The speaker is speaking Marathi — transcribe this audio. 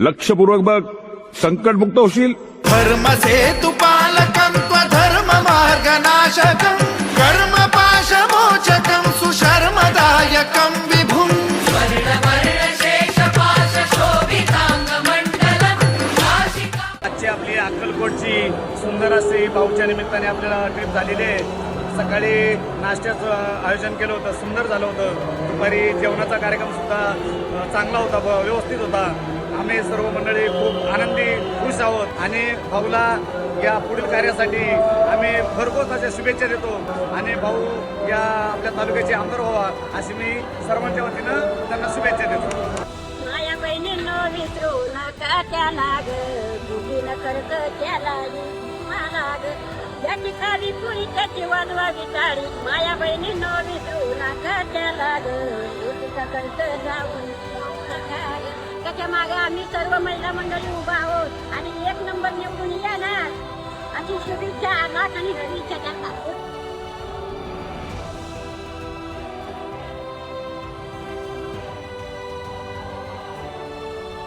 लक्षपूर्वक बघ. संकटमुक्त होशील. धर्मसे तु पालकं त्वधर्म मार्गनाशकम् कर्म पाशमोचकं सुशर्मदायकं विभुम् आजची आपली अक्कलकोटची सुंदर अशी भाऊच्या निमित्ताने आपल्याला ट्रिप झालेली आहे. सकाळी नाश्त्याचं आयोजन केलं होतं सुंदर झालं होतं. दुपारी जेवणाचा कार्यक्रमसुद्धा चांगला होता ब- व्यवस्थित होता. आम्ही सर्व मंडळी खूप आनंदी खुश आहोत. आणि भाऊला या पुढील कार्यासाठी आम्ही भरघोस अशा शुभेच्छा देतो. आणि भाऊ या आपल्या तालुक्याचे आमदार व्हावा अशी मी सर्वांच्या वतीनं त्यांना शुभेच्छा देतो. माया बहिणींनो विसरू नका त्याला त्याची ठिकाणी पुरी त्याची वाजवावी टाळी माया बहिणींनो विसरू नका त्याला ग. जाऊन त्याच्यामागे आम्ही सर्व महिला मंडळी उभा आहोत आणि एक नंबर निवडून या